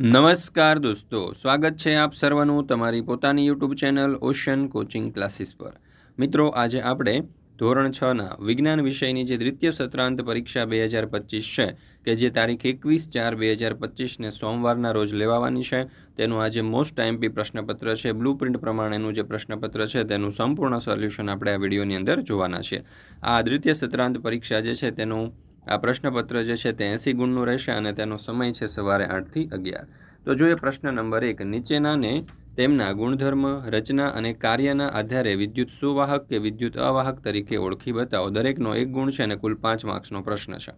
નમસ્કાર દોસ્તો, સ્વાગત છે આપ સર્વનું તમારી પોતાની YouTube channel ocean coaching classes પર. મિત્રો, આજે આપણે ધોરણ છના વિજ્ઞાન વિષયની જે દ્વિતીય સત્રાંત પરીક્ષા બે હજાર પચીસ છે, કે જે તારીખ એકવીસ ચાર બે હજાર પચીસને સોમવારના રોજ લેવાવાની છે, તેનું આજે મોસ્ટ ટાઈમપી પ્રશ્નપત્ર છે બ્લુ પ્રિન્ટ પ્રમાણેનું જે પ્રશ્નપત્ર છે, તેનું સંપૂર્ણ સોલ્યુશન આપણે આ વિડીયોની અંદર જોવાના છે. આ દ્વિતીય સત્રાંત પરીક્ષા જે છે, તેનું આ પ્રશ્નપત્ર જે છે તે એંસી ગુણનું રહેશે અને તેનો સમય છે સવારે આઠથી અગિયાર. તો જોઈએ પ્રશ્ન નંબર એક નીચેનાને તેમના ગુણધર્મ, રચના અને કાર્યના આધારે વિદ્યુત સુવાહક કે વિદ્યુત અવાહક તરીકે ઓળખી બતાવો. દરેકનો એક ગુણ છે અને કુલ પાંચ માર્ક્સનો પ્રશ્ન છે.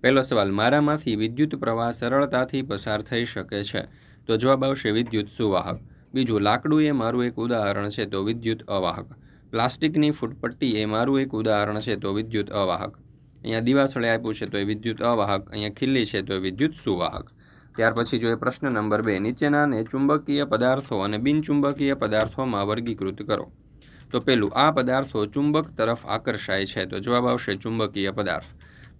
પહેલો સવાલ, મારામાંથી વિદ્યુત પ્રવાહ સરળતાથી પસાર થઈ શકે છે? તો જવાબ આવશે વિદ્યુત સુવાહક. બીજું, લાકડું એ મારું એક ઉદાહરણ છે તો વિદ્યુત અવાહક. પ્લાસ્ટિકની ફૂટપટ્ટી એ મારું એક ઉદાહરણ છે તો વિદ્યુત અવાહક. અહીંયા દિવાસળે આપ્યું છે, તો એ વિદ્યુત અવાહક અહીંયા ખીલ્લી છે, તો એ વિદ્યુત સુવાહક. ત્યાર પછી જોઈએ પ્રશ્ન નંબર બે નીચેનાને ચુંબકીય પદાર્થો અને બિનચુંબકીય પદાર્થોમાં વર્ગીકૃત કરો. તો પેલું, આ પદાર્થો ચુંબક તરફ આકર્ષાય છે, તો જવાબ આવશે ચુંબકીય પદાર્થ.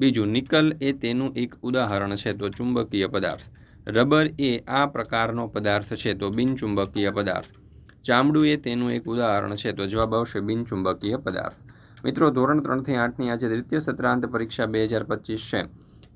બીજું, નિકલ એ તેનું એક ઉદાહરણ છે, તો ચુંબકીય પદાર્થ. રબર એ આ પ્રકારનો પદાર્થ છે, તો બિનચુંબકીય પદાર્થ. ચામડું એ તેનું એક ઉદાહરણ છે, તો જવાબ આવશે બિનચુંબકીય પદાર્થ. મિત્રો, ધોરણ ત્રણથી આઠની આજે દ્વિતીય સત્રાંત પરીક્ષા બે હજાર પચીસ છે.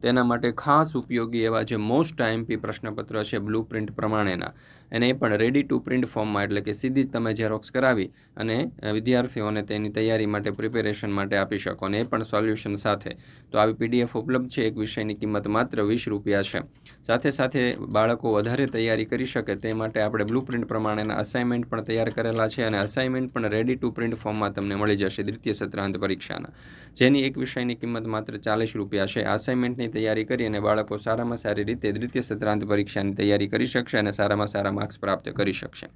તેના માટે ખાસ ઉપયોગી એવા જે મોસ્ટ આઈએમપી પ્રશ્નપત્ર છે બ્લુ પ્રિન્ટ પ્રમાણેના. એને એ પણ રેડી ટુ પ્રિન્ટ ફોર્મમાં એટલે કે સીધી જ તમે ઝેરોક્સ કરાવી અને વિદ્યાર્થીઓને તેની તૈયારી માટે પ્રિપેરેશન માટે આપી શકો અને એ પણ સોલ્યુશન સાથે. તો આવી પીડીએફ ઉપલબ્ધ છે, એક વિષયની કિંમત માત્ર વીસ રૂપિયા છે. સાથે સાથે બાળકો વધારે તૈયારી કરી શકે તે માટે આપણે બ્લુ પ્રિન્ટ પ્રમાણેના અસાઇનમેન્ટ પણ તૈયાર કરેલા છે અને અસાઇનમેન્ટ પણ રેડી ટુ પ્રિન્ટ ફોર્મમાં તમને મળી જશે દ્વિતીય સત્રાંત પરીક્ષાના. જેની એક વિષયની કિંમત માત્ર ચાલીસ રૂપિયા છે. અસાઇનમેન્ટની તૈયારી કરી અને બાળકો સારામાં સારી રીતે દ્વિતીય સત્રાંત પરીક્ષાની તૈયારી કરી શકશે અને સારામાં સારા માર્ક્સ પ્રાપ્ત કરી શકશે.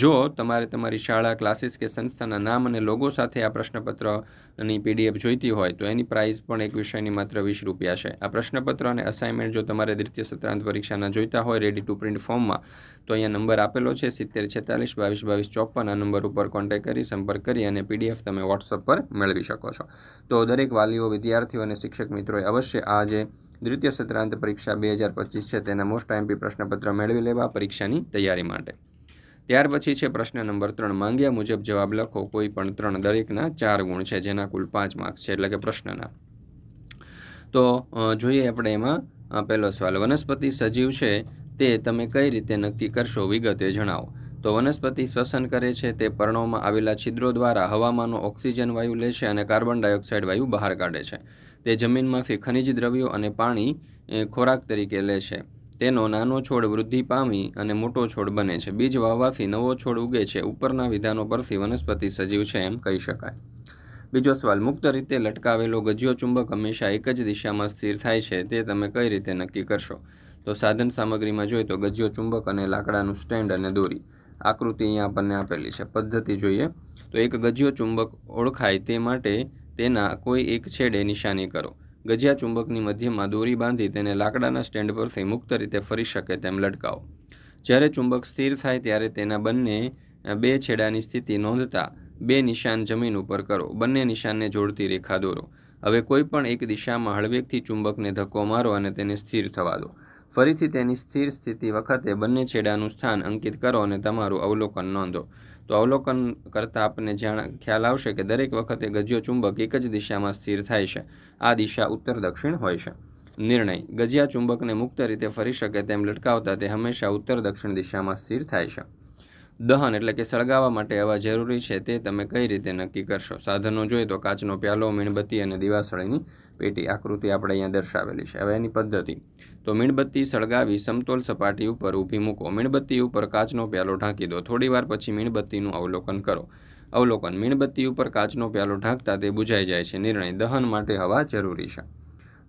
જો તમારે તમારી શાળા, ક્લાસીસ કે સંસ્થાના નામ અને લોગો સાથે આ પ્રશ્નપત્રની પીડીએફ જોઈતી હોય, તો એની પ્રાઇસ પણ એક વિષયની માત્ર વીસ રૂપિયા છે. આ પ્રશ્નપત્ર અને અસાઇનમેન્ટ જો તમારે દ્વિતીય, સત્રાંત પરીક્ષાના જોઈતા હોય રેડી ટુ પ્રિન્ટ ફોર્મમાં તો અહીંયા નંબર આપેલો છે, સિત્તેર, છેતાલીસ, બાવીસ બાવીસ, ચોપન, આ નંબર ઉપર કોન્ટેક્ટ કરી, સંપર્ક કરી અને પીડીએફ તમે વોટ્સઅપ પર મેળવી શકો છો. તો દરેક વાલીઓ, વિદ્યાર્થીઓ અને શિક્ષક મિત્રોએ અવશ્ય આ જે દ્વિતીય સત્રાંત પરીક્ષા બે હજાર પચીસ છે. તેના મોસ્ટ આઈએમપી પ્રશ્નપત્ર મેળવી લેવા પરીક્ષાની તૈયારી માટે. ત્યાર પછી છે પ્રશ્ન નંબર ત્રણ. માંગ્યા મુજબ જવાબ લખો. કોઈ પણ ત્રણ દરેકના ચાર ગુણ છે, જેના કુલ પાંચ માર્ક્સ છે, એટલે કે પ્રશ્નના. તો જોઈએ આપણે એમાં પહેલો સવાલ. વનસ્પતિ સજીવ છે તે તમે કઈ રીતે નક્કી કરશો વિગતે જણાવો. તો વનસ્પતિ શ્વસન કરે છે તે પર્ણોમાં આવેલા છિદ્રો દ્વારા હવામાંનો ઓક્સિજન વાયુ લે છે અને કાર્બન ડાયોક્સાઇડ વાયુ બહાર કાઢે છે. તે જમીનમાંથી ખનિજ દ્રવ્યો અને પાણી ખોરાક તરીકે લે છે. તેનો નાનો છોડ વૃદ્ધિ પામી અને મોટો છોડ બને છે. બીજ વાવવાથી નવો છોડ ઉગે છે. ઉપરના વિધાનો પરથી વનસ્પતિ સજીવ છે એમ કહી શકાય. બીજો સવાલ, મુક્ત રીતે લટકાવેલો ગજિયો ચુંબક હંમેશા એક જ દિશામાં સ્થિર થાય છે. તે તમે કઈ રીતે નક્કી કરશો? તો સાધન સામગ્રીમાં જોઈએ તો ગજિયો ચુંબક અને લાકડાનું સ્ટેન્ડ અને દોરી. આકૃતિ અહીંયા આપણને આપેલી છે. પદ્ધતિ જોઈએ. તો એક ગજિયો ચુંબક ઓળખાય તે માટે તેના કોઈ એક છેડે નિશાની કરો. ગજિયા ચુંબકની મધ્યમાં દોરી બાંધી તેને લાકડાના સ્ટેન્ડ પરથી મુક્ત રીતે ફરી શકે તેમ લટકાવો. જ્યારે ચુંબક સ્થિર થાય ત્યારે તેના બંને બે છેડાની સ્થિતિ નોંધતા બે નિશાન જમીન ઉપર કરો. બંને નિશાનને જોડતી રેખા દોરો. હવે કોઈ પણ એક દિશામાં હળવેકથી ચુંબકને ધક્કો મારો અને તેને સ્થિર થવા દો. ફરીથી તેની સ્થિર સ્થિતિ વખતે બંને છેડાનું સ્થાન અંકિત કરો અને તમારું અવલોકન નોંધો. તો અવલોકન કરતાં આપણને જાણ, ખ્યાલ આવશે કે દરેક વખતે ગજ્યો ચુંબક એક જ દિશામાં સ્થિર થાય છે. આ દિશા ઉત્તર દક્ષિણ હોય છે. નિર્ણય. ગજિયા ચુંબકને મુક્ત રીતે ફરી શકે તેમ લટકાવતા તે હંમેશા ઉત્તર દક્ષિણ દિશામાં સ્થિર થાય છે. દહન એટલે કે સળગાવવા માટે હવા જરૂરી છે તે તમે કઈ રીતે નક્કી કરશો? સાધનો જોઈએ તો કાચનો પ્યાલો, મીણબત્તી અને દિવાસળીની પેટી આકૃતિ આપણે અહીંયા દર્શાવેલી છે. હવે એની પદ્ધતિ. તો મીણબત્તી સળગાવી સમતોલ સપાટી ઉપર ઊભી મૂકો. મીણબત્તી ઉપર કાચનો પ્યાલો ઢાંકી દો. થોડીવાર પછી મીણબત્તીનું અવલોકન કરો. અવલોકન. મીણબત્તી ઉપર કાચનો પ્યાલો ઢાંકતા તે બુઝાઈ જાય છે. નિર્ણય. દહન માટે હવા જરૂરી છે.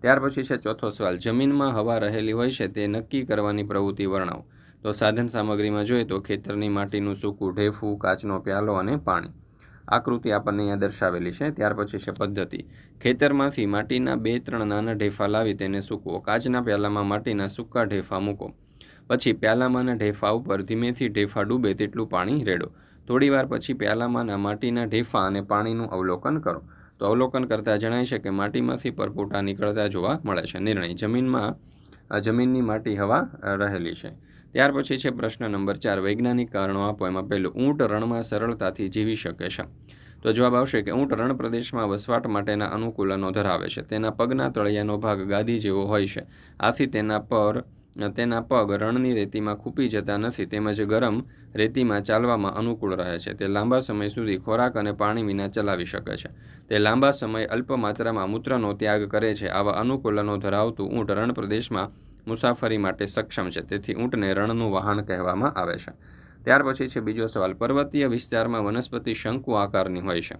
ત્યાર પછી છે ચોથો સવાલ. જમીનમાં હવા રહેલી હોય છે તે નક્કી કરવાની પ્રવૃત્તિ વર્ણવો. તો સાધન સામગ્રીમાં જોઈએ તો ખેતરની માટીનું સૂકું ઢેફું, કાચનો પ્યાલો અને પાણી. આકૃતિ આપણને અહીંયા દર્શાવેલી છે. ત્યાર પછી છે પદ્ધતિ. ખેતરમાંથી માટીના બે ત્રણ નાના ઢેફા લાવી તેને સૂકવો. કાચના પ્યાલામાં માટીના સૂકા ઢેફા મૂકો. પછી પ્યાલામાંના ઢેફા ઉપર ધીમેથી ઢેફા ડૂબે તેટલું પાણી રેડો. થોડીવાર પછી પ્યાલામાંના માટીના ઢેફા અને પાણીનું અવલોકન કરો. તો અવલોકન કરતાં જણાય છે કે માટીમાંથી પરપોટા નીકળતા જોવા મળે છે. નિર્ણય. જમીનમાં જમીનની માટી હવા રહેલી છે. ત્યાર પછી છે પ્રશ્ન નંબર ચાર, વૈજ્ઞાનિક કારણો આપો. એમાં પહેલું, ઊંટ રણમાં સરળતાથી જીવી શકે છે. તો જવાબ આવશે કે ઊંટ રણ પ્રદેશમાં વસવાટ માટેના અનુકૂલનો ધરાવે છે. તેના પગના તળિયાનો ભાગ ગાદી જેવો હોય છે. આથી તેના પર, તેના પગ રણની રેતીમાં ખૂપી જતા નથી, તેમજ ગરમ રેતીમાં ચાલવામાં અનુકૂળ રહે છે. તે લાંબા સમય સુધી ખોરાક અને પાણી વિના ચલાવી શકે છે. તે લાંબા સમય અલ્પ માત્રામાં મૂત્રનો ત્યાગ કરે છે. આવા અનુકૂલનો ધરાવતું ઊંટ રણ પ્રદેશમાં મુસાફરી માટે સક્ષમ છે. તેથી ઊંટને રણનું વાહન કહેવામાં આવે છે. ત્યાર પછી છે બીજો સવાલ, પર્વતીય વિસ્તારમાં વનસ્પતિ શંકુ આકારની હોય છે.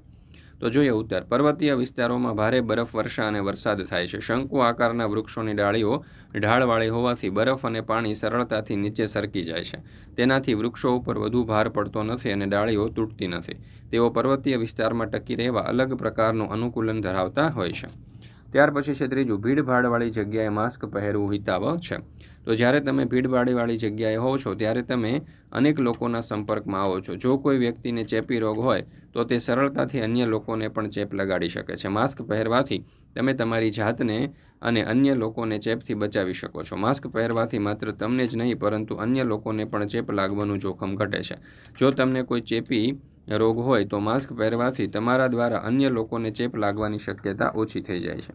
તો જોઈએ ઉત્તર, પર્વતીય વિસ્તારોમાં ભારે બરફ, વર્ષા અને વરસાદ થાય છે. શંકુ આકારના વૃક્ષોની ડાળીઓ ઢાળવાળી હોવાથી બરફ અને પાણી સરળતાથી નીચે સરકી જાય છે. તેનાથી વૃક્ષો ઉપર વધુ ભાર પડતો નથી અને ડાળીઓ તૂટતી નથી. તેઓ પર્વતીય વિસ્તારમાં ટકી રહેવા અલગ પ્રકારનું અનુકૂલન ધરાવતા હોય છે. ત્યાર પછી છે ત્રીજું, ભીડભાડવાળી જગ્યાએ માસ્ક પહેરવું હિતાવહ છે. તો જ્યારે તમે ભીડભાડવાળી જગ્યાએ હોવ છો, ત્યારે તમે અનેક લોકોના સંપર્કમાં આવો છો. જો કોઈ વ્યક્તિને ચેપી રોગ હોય, તો તે સરળતાથી અન્ય લોકોને પણ ચેપ લગાડી શકે છે. માસ્ક પહેરવાથી તમે તમારી જાતને અને અન્ય લોકોને ચેપથી બચાવી શકો છો. માસ્ક પહેરવાથી માત્ર તમને જ નહીં, પરંતુ અન્ય લોકોને પણ ચેપ લાગવાનું જોખમ ઘટે છે. જો તમને કોઈ ચેપી રોગ હોય તો માસ્ક પહેરવાથી તમારા દ્વારા અન્ય લોકોને ચેપ લાગવાની શક્યતા ઓછી થઈ જાય છે.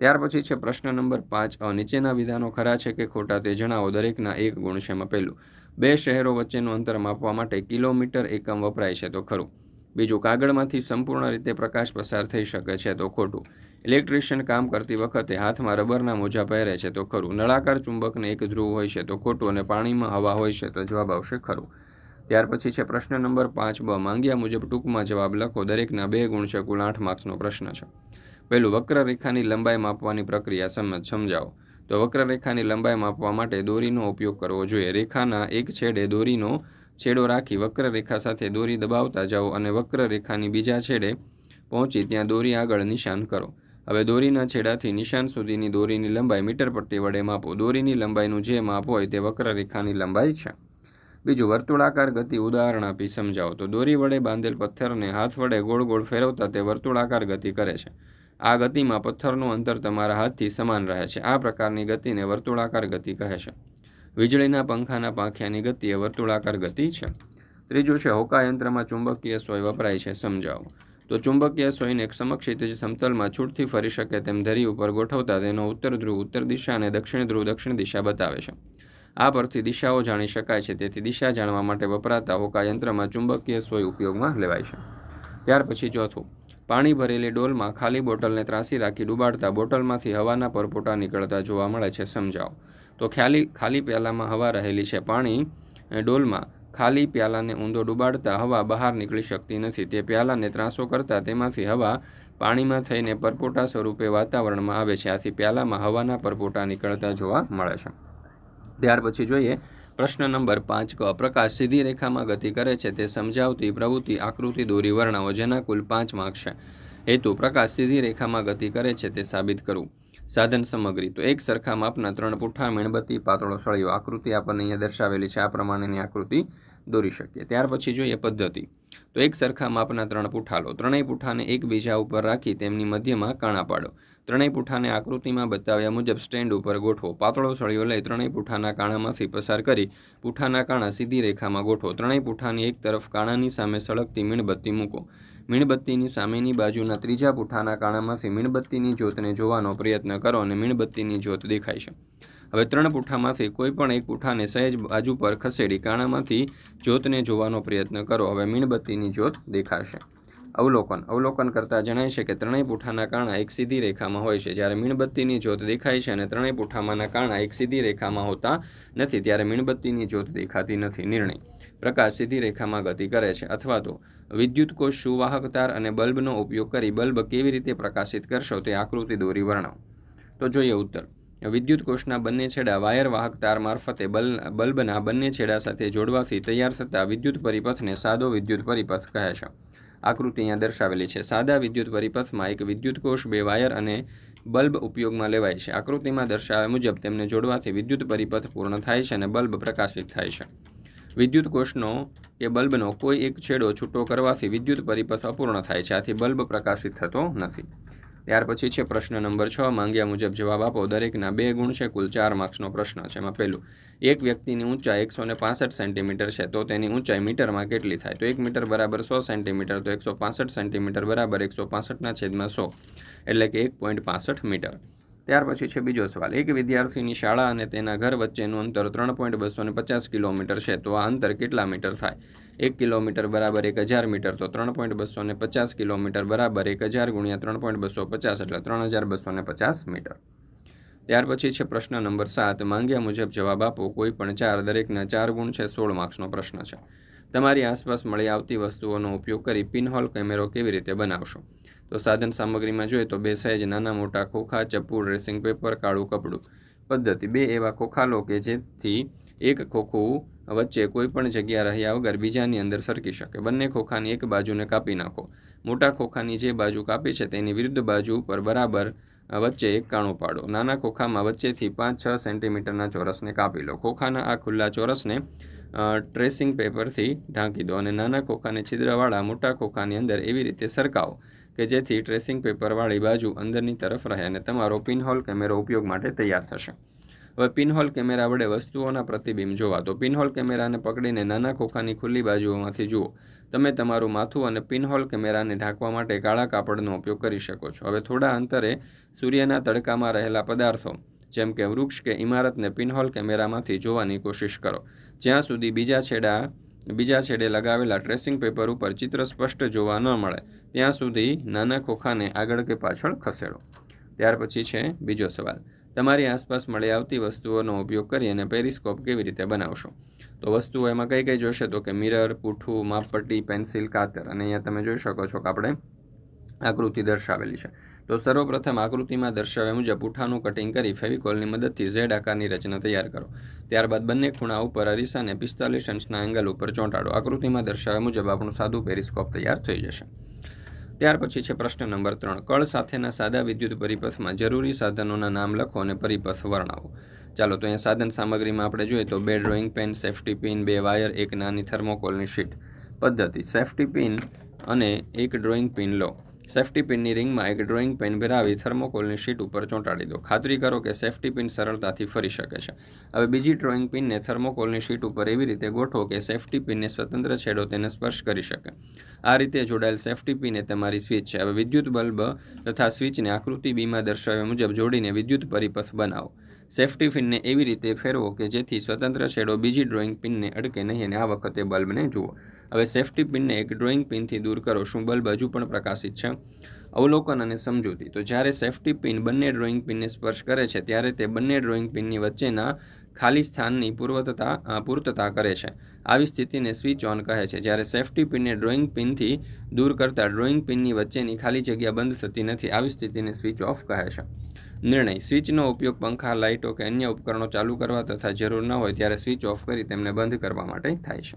ત્યાર પછી છે પ્રશ્ન નંબર પાંચ. નીચેના વિધાનો ખરા છે કે ખોટા તે જણાવો. દરેકના એક ગુણ છે પહેલું બે શહેરો વચ્ચેનું અંતર માપવા માટે કિલોમીટર એકમ વપરાય છે તો ખરું. બીજું, કાગળમાંથી સંપૂર્ણ રીતે પ્રકાશ પસાર થઈ શકે છે તો ખોટું. ઇલેક્ટ્રિશિયન કામ કરતી વખતે હાથમાં રબરના મોજા પહેરે છે તો ખરું. નળાકાર ચુંબકને એક ધ્રુવ હોય છે તો ખોટું અને પાણીમાં હવા હોય છે તો જવાબ આવશે ખરું. ત્યાર પછી છે પ્રશ્ન નંબર પાંચ બ. માંગ્યા મુજબ ટૂંકમાં જવાબ લખો. દરેકના બે ગુણ છે કુલ આઠ માર્ક્સનો પ્રશ્ન છે. પહેલું, વક્રરેખાની લંબાઈ માપવાની પ્રક્રિયા સમજ સમજાવો. તો વક્રરેખાની લંબાઈ માપવા માટે દોરીનો ઉપયોગ કરવો જોઈએ. રેખાના એક છેડે દોરીનો છેડો રાખી વક્રરેખા સાથે દોરી દબાવતા જાઓ અને વક્રરેખાની બીજા છેડે પહોંચી ત્યાં દોરી આગળ નિશાન કરો. હવે દોરીના છેડાથી નિશાન સુધીની દોરીની લંબાઈ મીટર પટ્ટી વડે માપો. દોરીની લંબાઈનું જે માપ હોય તે વક્રરેખાની લંબાઈ છે. બીજું વર્તુળાકાર ગતિ ઉદાહરણ આપી સમજાવો. તો દોરી વડે બાંધેલ પથ્થરને હાથ વડે ગોળ ગોળ ફેરવતા તે વર્તુળાકાર ગતિ કરે છે. આ ગતિમાં પથ્થરનું અંતર તમારા હાથથી સમાન રહે છે. આ પ્રકારની ગતિને વર્તુળાકાર ગતિ કહે છે. વીજળીના પંખાના પાંખિયાની ગતિ એ વર્તુળાકાર ગતિ છે. ત્રીજું છે, હોકાયંત્રમાં ચુંબકીય સોય વપરાય છે. સમજાવો. તો ચુંબકીય સોયને એક સમક્ષિતિજ સમતલમાં છૂટથી ફરી શકે તેમ ધરી ઉપર ગોઠવતા તેનો ઉત્તર ધ્રુવ ઉત્તર દિશા અને દક્ષિણ ધ્રુવ દક્ષિણ દિશા બતાવે છે. આ પરથી દિશાઓ જાણી શકાય છે. તેથી દિશા જાણવા માટે વપરાતા હોકાયંત્રમાં ચુંબકીય સોય ઉપયોગમાં લેવાય છે. ત્યાર પછી ચોથું. પાણી ભરેલી ડોલમાં ખાલી બોટલને ત્રાસી રાખી ડૂબાડતા બોટલમાંથી હવાના પરપોટા નીકળતા જોવા મળે છે. સમજાવો. તો ખાલી ખાલી પ્યાલામાં હવા રહેલી છે. પાણી ડોલમાં ખાલી પ્યાલાને ઊંધો ડૂબાડતા હવા બહાર નીકળી શકતી નથી. તે પ્યાલાને ત્રાસો કરતાં તેમાંથી હવા પાણીમાં થઈને પરપોટા સ્વરૂપે વાતાવરણમાં આવે છે. આથી પ્યાલામાં હવાના પરપોટા નીકળતા જોવા મળે છે. ત્યાર પછી જોઈએ, પ્રશ્ન નંબર પાંચ, ક, પ્રકાશ સીધી રેખામાં ગતિ કરે છે તે સમજાવતી પ્રવૃત્તિ આકૃતિ દોરી વર્ણવો જેના કુલ પાંચ માર્ક છે. હેતુ, પ્રકાશ સીધી રેખામાં ગતિ કરે છે તે સાબિત કરવું. સાધન સામગ્રી, તો એક સરખા માપના ત્રણ પુઠ્ઠા, મીણબત્તી, પાતળો સળિયો આકૃતિ આપણને અહીંયા દર્શાવેલી છે. આ પ્રમાણેની આકૃતિ દોરી શકીએ. ત્યાર પછી જોઈએ પદ્ધતિ, તો એક સરખા માપના ત્રણ પુઠ્ઠા લો. ત્રણેય પુઠ્ઠાને એકબીજા ઉપર રાખી તેમની મધ્યમાં કાણા પાડો. ત્રણેય પૂઠાને આકૃતિમાં બતાવ્યા મુજબ સ્ટેન્ડ ઉપર ગોઠવો. પાતળો સળિયો લઈ ત્રણેય પૂઠાના કાણામાંથી પસાર કરી પૂંઠાના કાણા સીધી રેખામાં ગોઠવો. ત્રણેય પૂઠાની એક તરફ કાણાની સામે સળગતી મીણબત્તી મૂકો. મીણબત્તીની સામેની બાજુના ત્રીજા પૂઠાના કાણામાંથી મીણબત્તીની જ્યોતને જોવાનો પ્રયત્ન કરો અને મીણબત્તીની જ્યોત દેખાય છે. હવે ત્રણ પૂઠામાંથી કોઈ પણ એક પૂઠાને સહેજ બાજુ પર ખસેડી કાણામાંથી જ્યોતને જોવાનો પ્રયત્ન કરો. હવે મીણબત્તીની જ્યોત દેખાશે. અવલોકન. અવલોકન કરતાં જણાય છે કે ત્રણેય પુઠ્ઠાના કાણા એક સીધી રેખામાં હોય છે. જ્યારે મીણબત્તીની જ્યોત દેખાય છે અને ત્રણેય પુઠ્ઠામાંના કાણા એક સીધી રેખામાં હોતા નથી, ત્યારે મીણબત્તીની જ્યોત દેખાતી નથી. નિર્ણય. પ્રકાશ સીધી રેખામાં ગતિ કરે છે. અથવા તો વિદ્યુત કોષ સુવાહક તાર અને બલ્બનો ઉપયોગ કરી બલ્બ કેવી રીતે પ્રકાશિત કરશો તે આકૃતિ દોરી વર્ણવ. તો જોઈએ ઉત્તર. વિદ્યુત કોષના બંને છેડા વાયર વાહક તાર મારફતે બલ, બલ્બના બંને છેડા સાથે જોડવાથી તૈયાર થતા વિદ્યુત પરિપથને સાદો વિદ્યુત પરિપથ કહે છે. આકૃતિ અહીંયા દર્શાવેલી છે. સાદા વિદ્યુત પરિપથમાં એક વિદ્યુત કોષ બે વાયર અને બલ્બ ઉપયોગમાં લેવાય છે. આકૃતિમાં દર્શાવ્યા મુજબ તેમને જોડવાથી વિદ્યુત પરિપથ પૂર્ણ થાય છે અને બલ્બ પ્રકાશિત થાય છે. વિદ્યુત કોષનો કે બલ્બનો કોઈ એક છેડો છૂટો કરવાથી વિદ્યુત પરિપથ અપૂર્ણ થાય છે. આથી બલ્બ પ્રકાશિત થતો નથી. ત્યાર પછી છે પ્રશ્ન નંબર છ, માંગ્યા મુજબ જવાબ આપો. દરેકના બે ગુણ છે, કુલ ચાર માર્ક્સનો પ્રશ્ન છે. એમાં પહેલું, એક વ્યક્તિની ઊંચાઈ એકસો ને પાસઠ સેન્ટીમીટર છે, તો તેની ઊંચાઈ મીટરમાં કેટલી થાય? તો એક મીટર બરાબર સો સેન્ટીમીટર, તો એકસો પાસઠ સેન્ટીમીટર બરાબર એકસો પાસઠના છેદમાં સો, એટલે કે એક પોઈન્ટ પાસઠ મીટર. ત્યાર પછી છે બીજો સવાલ, એક વિદ્યાર્થીની શાળા અને તેના ઘર વચ્ચેનું અંતર ત્રણ પોઈન્ટ બસો પચાસ કિલોમીટર છે, તો આ અંતર કેટલા મીટર થાય? એક કિલોમીટર બરાબર એક હજાર મીટર, તો ત્રણ પોઈન્ટ બસો ને પચાસ કિલોમીટર બરાબર એક હજાર ગુણ્યા ત્રણ પોઈન્ટ બસો પચાસ, એટલે ત્રણ હજાર બસો ને પચાસ મીટર. ત્યાર પછી છે પ્રશ્ન નંબર સાત, માંગ્યા મુજબ જવાબ આપો, કોઈ પણ ચાર, દરેકના ચાર ગુણ છે, સોળ માર્ક્સનો પ્રશ્ન છે. તમારી આસપાસ મળી આવતી વસ્તુઓનો ઉપયોગ કરી પિનહોલ કેમેરો કેવી રીતે બનાવશો? તો સાધન સામગ્રીમાં જોઈએ તો બે સાઇઝ નાના મોટા ખોખા ચપ્પુ ડ્રેસિંગ પેપર, કાળું કપડું. પદ્ધતિ બે એવા ખોખા લો કે જેથી એક ખોખું વચ્ચે કોઈ પણ જગ્યા રહ્યા વગર બીજાની અંદર સરકી શકે. બંને ખોખાની એક બાજુને કાપી નાખો. મોટા ખોખાની જે બાજુ કાપી છે તેની વિરુદ્ધ બાજુ ઉપર બરાબર વચ્ચે એક કાણું પાડો. નાના ખોખામાં વચ્ચેથી પાંચ છ સેન્ટીમીટરના ચોરસને કાપી લો. ખોખાના આ ખુલ્લા ચોરસને ટ્રેસિંગ પેપરથી ઢાંકી દો અને નાના ખોખાને છિદ્રવાળા મોટા ખોખાની અંદર એવી રીતે સરકાવો કે જેથી ટ્રેસિંગ પેપરવાળી બાજુ અંદરની તરફ રહે અને તમારો પિનહોલ કેમેરો ઉપયોગ માટે તૈયાર થશે. હવે પિનહોલ કેમેરા વડે વસ્તુઓના પ્રતિબિંબ જોવા. તો પિનહોલ કેમેરાને પકડીને નાના ખોખાની ખુલ્લી બાજુઓમાંથી જુઓ. તમે તમારું માથું અને પિનહોલ કેમેરાને ઢાંકવા માટે કાળા કાપડનો ઉપયોગ કરી શકો છો. હવે થોડા અંતરે સૂર્યના તડકામાં રહેલા પદાર્થો, જેમ કે વૃક્ષ કે ઇમારતને પિનહોલ કેમેરામાંથી જોવાની કોશિશ કરો. જ્યાં સુધી બીજા છેડા, બીજા છેડે લગાવેલા ટ્રેસિંગ પેપર ઉપર ચિત્ર સ્પષ્ટ જોવા ન મળે, ત્યાં સુધી નાના ખોખાને આગળ કે પાછળ ખસેડો. ત્યાર પછી છે બીજો સવાલ. તમારી આસપાસ મળી આવતી વસ્તુઓનો ઉપયોગ કરી અને પેરિસ્કોપ કેવી રીતે બનાવશો? તો વસ્તુઓ એમાં કઈ કઈ જોશે? તો કે મિરર, પૂઠું, માપપટ્ટી, પેન્સિલ, કાતર. અને અહીંયા તમે જોઈ શકો છો કે આપણે આકૃતિ દર્શાવેલી છે. તો સર્વપ્રથમ આકૃતિમાં દર્શાવ્યા મુજબ પૂઠાનું કટિંગ કરી ફેવિકોલની મદદથી ઝેડ આકારની રચના તૈયાર કરો. ત્યારબાદ બંને ખૂણા ઉપર અરીસાને પિસ્તાલીસ અંશના એંગલ ઉપર ચોંટાડો. આકૃતિમાં દર્શાવ્યા મુજબ આપણું સાદું પેરિસ્કોપ તૈયાર થઈ જશે. ત્યાર પછી છે પ્રશ્ન નંબર ત્રણ. કળ સાથેના સાદા વિદ્યુત પરિપથમાં જરૂરી સાધનોના નામ લખો અને પરિપથ વર્ણવો. ચાલો, તો અહીંયા સાધન સામગ્રીમાં આપણે જોઈએ તો બે ડ્રોઈંગ પેન, સેફ્ટી પિન, બે વાયર, એક નાની થર્મોકોલની શીટ. પદ્ધતિ, સેફ્ટી પિન અને એક ડ્રોઈંગ પિન લો. સેફ્ટી પિનની રિંગમાં એક ડ્રોઈંગ પેન ભરાવી થર્મોકોલની શીટ ઉપર ચોંટાડી દો. ખાતરી કરો કે સેફ્ટી પિન સરળતાથી ફરી શકે છે. હવે બીજી ડ્રોઈંગ પિનને થર્મોકોલની શીટ ઉપર એવી રીતે ગોઠવો કે સેફ્ટી પિનને સ્વતંત્ર છેડો તેને સ્પર્શ કરી શકે. આ રીતે જોડાયેલ સેફ્ટી પિન એ તમારી સ્વિચ છે. હવે વિદ્યુત બલ્બ તથા સ્વિચને આકૃતિ બીમાં દર્શાવ્યા મુજબ જોડીને વિદ્યુત પરિપથ બનાવો. સેફ્ટી પિનને એવી રીતે ફેરવો કે જેથી સ્વતંત્ર છેડો બીજી ડ્રોઈંગ પિનને અડકે નહીં અને આ વખતે બલ્બને જુઓ. હવે સેફ્ટી પિનને એક ડ્રોઈંગ પિનથી દૂર કરો, શું બલ્બ હજુ પણ પ્રકાશિત છે? અવલોકન અને સમજૂતી. તો જ્યારે સેફ્ટી પિન બંને ડ્રોઈંગ પિનને સ્પર્શ કરે છે, ત્યારે તે બંને ડ્રોઈંગ પિનની વચ્ચેના ખાલી સ્થાનની પૂર્વતતા પૂર્તતા કરે છે. આવી સ્થિતિને સ્વિચ ઓન કહે છે. જ્યારે સેફ્ટી પિનને ડ્રોઈંગ પિનથી દૂર કરતાં ડ્રોઈંગ પિનની વચ્ચેની ખાલી જગ્યા બંધ થતી નથી, આવી સ્થિતિને સ્વિચ ઓફ કહે છે. નિર્ણય. સ્વિચનો ઉપયોગ પંખા, લાઇટો કે અન્ય ઉપકરણો ચાલુ કરવા તથા જરૂર ન હોય ત્યારે સ્વિચ ઓફ કરી તેમને બંધ કરવા માટે થાય છે.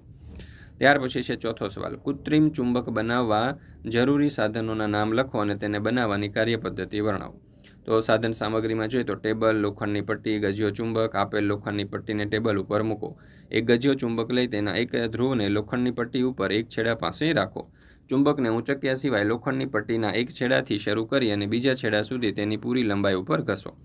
ત્યાર પછી છે ચોથો સવાલ. કૃત્રિમ ચુંબક બનાવવા જરૂરી સાધનોના નામ લખો અને તેને બનાવવાની કાર્યપદ્ધતિ વર્ણવો. તો સાધન સામગ્રીમાં જોઈએ તો ટેબલ, લોખંડની પટ્ટી, ગજિયો ચુંબક, આપેલ લોખંડની પટ્ટીને ટેબલ ઉપર મૂકો. એક ગજિયો ચુંબક લઈ તેના એક ધ્રુવને લોખંડની પટ્ટી ઉપર એક છેડા પાસે રાખો. ચુંબકને ઊંચક્યા સિવાય લોખંડની પટ્ટીના એક છેડાથી શરૂ કરી અને બીજા છેડા સુધી તેની પૂરી લંબાઈ ઉપર ઘસો.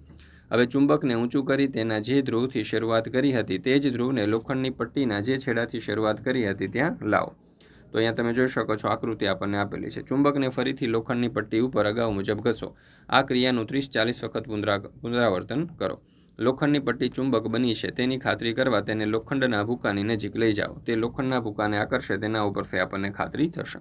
હવે ચુંબકને ઊંચું કરી તેના જે ધ્રુવથી શરૂઆત કરી હતી તે જ ધ્રુવને લોખંડની પટ્ટીના જે છેડાથી શરૂઆત કરી હતી ત્યાં લાવો. તો અહીંયા તમે જોઈ શકો છો આકૃતિ આપણને આપેલી છે. ચુંબકને ફરીથી લોખંડની પટ્ટી ઉપર અગાઉ મુજબ ઘસો. આ ક્રિયાનું ત્રીસ ચાલીસ વખત પુનરા પુનરાવર્તન કરો. લોખંડની પટ્ટી ચુંબક બની છે તેની ખાતરી કરવા તેને લોખંડના ભૂકાની નજીક લઈ જાઓ. તે લોખંડના ભૂકાને આકર્ષે તેના ઉપરથી આપણને ખાતરી થશે.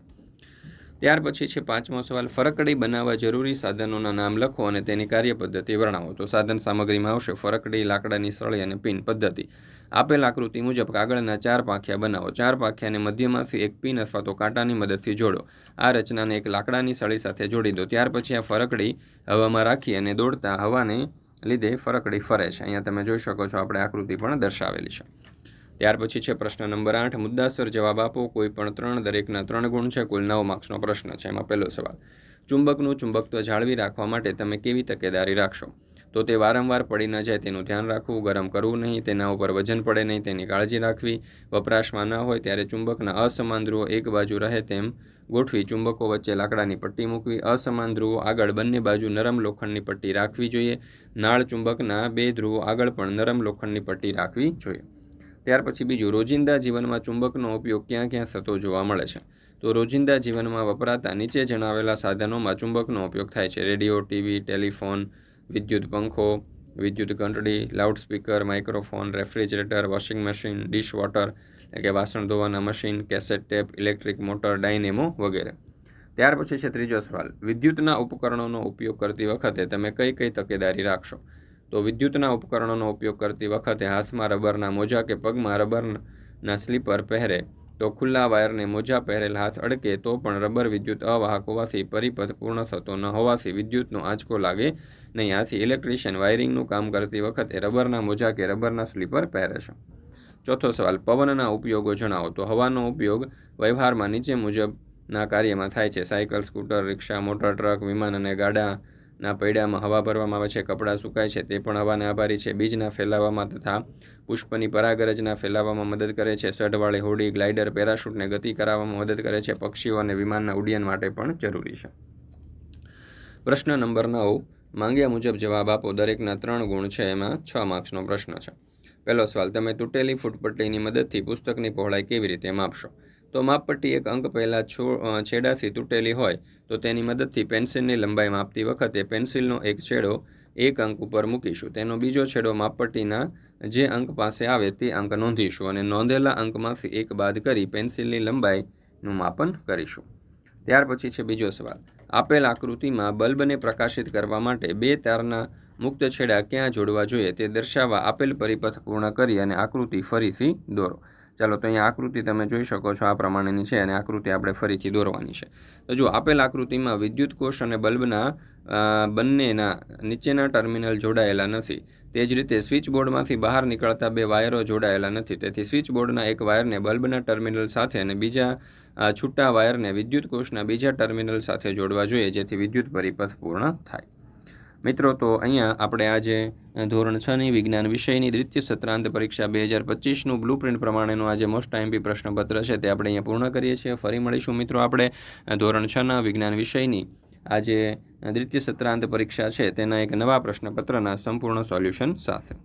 ત્યાર પછી છે પાંચમો સવાલ ફરકડી બનાવવા જરૂરી સાધનોના નામ લખો અને તેની કાર્યપદ્ધતિ વર્ણવો. તો સાધન સામગ્રીમાં આવશે ફરકડી લાકડાની સળી અને પિન પદ્ધતિ. આપેલ આકૃતિ મુજબ કાગળના ચાર પાંખિયા બનાવો. ચાર પાંખિયાને મધ્યમાંથી એક પિન અથવા તો કાંટાની મદદથી જોડો. આ રચનાને એક લાકડાની સળી સાથે જોડી દો. ત્યાર પછી આ ફરકડી હવામાં રાખી અને દોડતા હવાને લીધે ફરકડી ફરે છે. અહીંયા તમે જોઈ શકો છો, આપણે આકૃતિ પણ દર્શાવેલી છે. ત્યાર પછી છે પ્રશ્ન નંબર આઠ મુદ્દાસર જવાબ આપો. કોઈ પણ ત્રણ, દરેકના ત્રણ ગુણ છે. કુલ નવ માર્ક્સનો પ્રશ્ન છે. એમાં પહેલો સવાલ, ચુંબકનું ચુંબકત્વ જાળવી રાખવા માટે તમે કેવી તકેદારી રાખશો? તો તે વારંવાર પડી ન જાય તેનું ધ્યાન રાખવું, ગરમ કરવું નહીં, તેના ઉપર વજન પડે નહીં, તેની કાળજી રાખવી. વપરાશમાં ન હોય ત્યારે ચુંબકના અસમાન ધ્રુવો એક બાજુ રહે તેમ ગોઠવી ચુંબકો વચ્ચે લાકડાની પટ્ટી મૂકવી. અસમાન ધ્રુવો આગળ બંને બાજુ નરમ લોખંડની પટ્ટી રાખવી જોઈએ. નાળ ચુંબકના બે ધ્રુવો આગળ પણ નરમ લોખંડની પટ્ટી રાખવી જોઈએ. ત્યાર પછી બીજું, રોજિંદા જીવનમાં ચુંબકનો ઉપયોગ ક્યાં ક્યાં થતો જોવા મળે છે? તો રોજિંદા જીવનમાં વપરાતા નીચે જણાવેલા સાધનોમાં ચુંબકનો ઉપયોગ થાય છે. રેડિયો, ટીવી, ટેલિફોન, વિદ્યુત પંખો, વિદ્યુત ઘંટડી, loudspeaker, microphone, refrigerator, washing machine, dishwater, એટલે કે વાસણ ધોવાના machine, cassette tape, electric motor, dynamo વગેરે. ત્યાર પછી છે ત્રીજો સવાલ. વિદ્યુતના ઉપકરણોનો ઉપયોગ કરતી વખતે તમે કઈ કઈ તકેદારી રાખશો? તો વિદ્યુતના ઉપકરણોનો ઉપયોગ કરતી વખતે હાથમાં રબરના મોજા કે પગમાં રબરના સ્લીપર પહેરે. તો ખુલ્લા વાયરને મોજા પહેરેલ હાથ અડકે તો પણ રબર વિદ્યુત અવાહક હોવાથી પરિપથ પૂર્ણ થતો ન હોવાથી વિદ્યુતનો આંચકો લાગે નહીં. આથી ઇલેક્ટ્રિશિયન વાયરિંગનું કામ કરતી વખતે રબરના મોજા કે રબરના સ્લીપર પહેરે છે. ચોથો સવાલ, પવનના ઉપયોગો જણાવો. તો હવાનો ઉપયોગ વ્યવહારમાં નીચે મુજબના કાર્યમાં થાય છે. Cycle, scooter, rickshaw, motor truck, વિમાન અને ગાડાના પૈડામાં હવા ભરવામાં આવે છે, કપડાં સુકાય છે, તે પણ હવાને આભારી છે. બીજના ફેલાવામાં તથા પુષ્પની પરાગરજના ફેલાવવામાં મદદ કરે છે. સઢવાળી હોડી, ગ્લાઇડર, પેરાશૂટને ગતિ કરાવવામાં મદદ કરે છે. પક્ષીઓ અને વિમાનના ઉડ્ડયન માટે પણ જરૂરી છે. પ્રશ્ન નંબર નવ. માંગ્યા મુજબ જવાબ આપો. દરેકના ત્રણ ગુણ છે. એમાં છ માર્ક્સનો પ્રશ્ન છે. પહેલો સવાલ, તમે તૂટેલી ફૂટપટ્ટીની મદદથી પુસ્તકની પહોળાઈ કેવી રીતે માપશો? તો માપપટ્ટી એક અંક પહેલાં છેડાથી તૂટેલી હોય, તો તેની મદદથી પેન્સિલની લંબાઈ માપતી વખતે પેન્સિલનો એક છેડો એક અંક ઉપર મૂકીશું. તેનો બીજો છેડો માપપટ્ટીના જે અંક પાસે આવે તે અંક નોંધીશું અને નોંધેલા અંકમાંથી એક બાદ કરી પેન્સિલની લંબાઈનું માપન કરીશું. ત્યાર પછી છે બીજો સવાલ. આપેલ આકૃતિમાં બલ્બને પ્રકાશિત કરવા માટે બે તારના મુક્ત છેડા ક્યાં જોડવા જોઈએ તે દર્શાવવા આપેલ પરિપથ પૂર્ણ કરી અને આકૃતિ ફરીથી દોરો. ચાલો તો અહીંયા આકૃતિ તમે જોઈ શકો છો આ પ્રમાણેની છે અને આકૃતિ આપણે ફરીથી દોરવાની છે. તો જો આપેલ આકૃતિમાં વિદ્યુત કોષ અને બલ્બના બંનેના નીચેના ટર્મિનલ જોડાયેલા નથી. તે જ રીતે સ્વિચ બોર્ડમાંથી બહાર નીકળતા બે વાયરો જોડાયેલા નથી. તેથી સ્વિચ બોર્ડના એક વાયરને બલ્બના ટર્મિનલ સાથે અને બીજા છૂટા વાયરને વિદ્યુત કોષના બીજા ટર્મિનલ સાથે જોડવા જોઈએ, જેથી વિદ્યુત પરિપથ પૂર્ણ થાય. મિત્રો, તો અહીંયા આપણે આજે ધોરણ છની વિજ્ઞાન વિષયની દ્વિતીય સત્રાંત પરીક્ષા બે હજાર પચીસનું બ્લુ પ્રિન્ટ પ્રમાણેનું આજે મોસ્ટ આઈમ્પી પ્રશ્નપત્ર છે, તે આપણે અહીંયા પૂર્ણ કરીએ છીએ. ફરી મળીશું મિત્રો આપણે ધોરણ છના વિજ્ઞાન વિષયની. આજે દ્વિતીય સત્રાંત પરીક્ષા છે, તેના એક નવા પ્રશ્નપત્રના સંપૂર્ણ સોલ્યુશન સાથે.